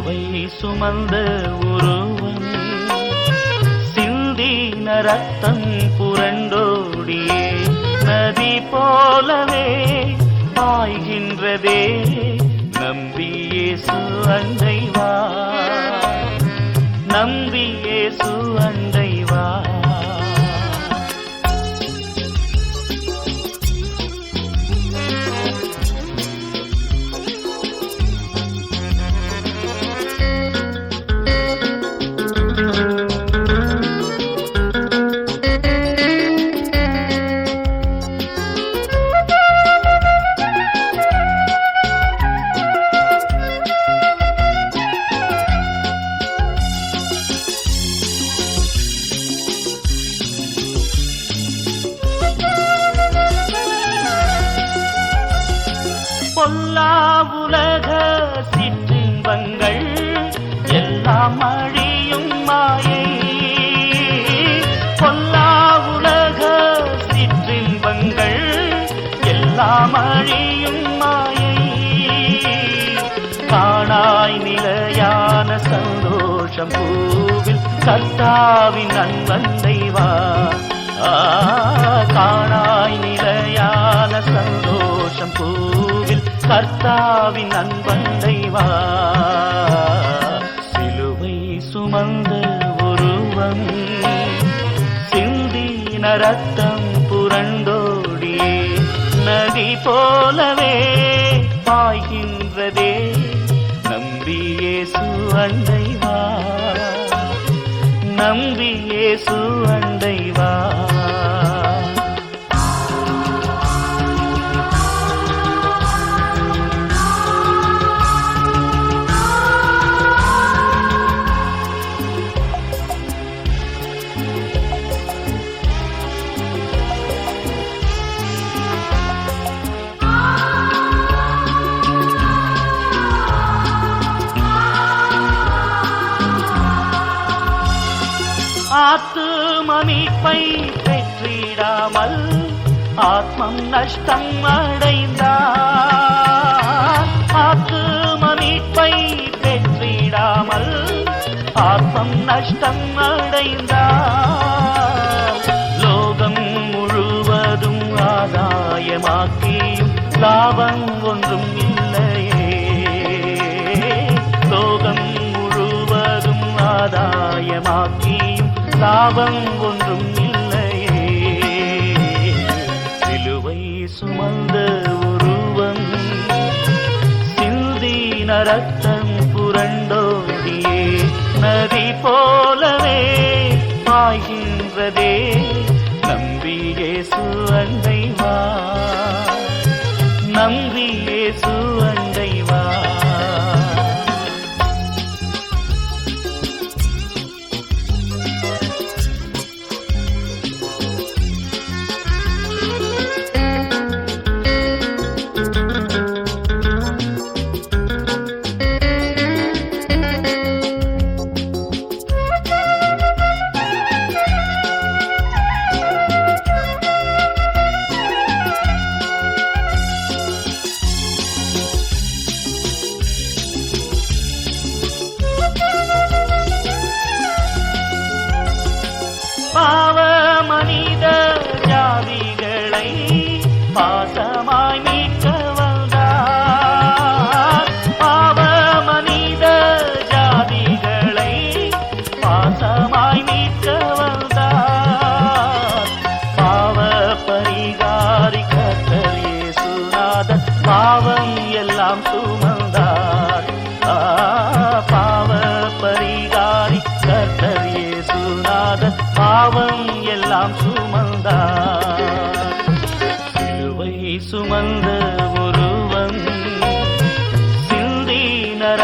சிலுவை சுமந்த ஒருவன் சிந்தின ரத்தம் புரண்டோடியே. நதி போலவே பாய்கின்றதே. நம்பியே சுவந்தைவா நம்பி பொல்லா உலக சிற்றின்பங்கள் எல்லாம் அழியும் மாயை. பொல்லா உலக சிற்றின்பங்கள் எல்லாம் அழியும் மாயை. காணாய் நிலையான சந்தோஷம் பூவில் கர்த்தாவின் அன்பன் தெய்வா. காணாய் நிலையான சந்தோஷம் பூவில் கர்த்தாவின் அன்பந்தை வா சிலுவை சுமந்த உருவம் சிந்தின ரத்தம் புரண்டோடி நதி போலவே பாய்கின்றதே நம்பியே சுவண்டைவா நம்பியே சுவண்டைவா அண்டை பெற்றிடாமல் ஆத்மம் நஷ்டம் அடைந்தார். ஆத்துமமிப்பை பெற்றிடாமல் ஆத்மம் நஷ்டம் அடைந்தார். லோகம் முழுவதும் ஆதாயமாக்கியும் லாபம் ஒன்றும் இல்லையே. லோகம் முழுவதும் ஆதாயமாக்கி லாபம் ஒன்றும் இல்லையே. சிலுவை சுமந்த உருவம் சிந்தி நரத்தம் புரண்டோடியே. நதி போலவே பாய்கின்றதே நம்பியே சுவந்த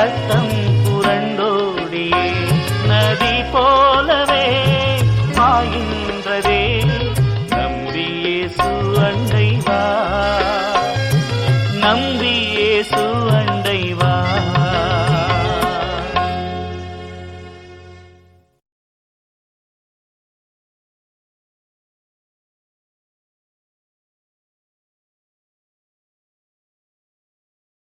சிந்தின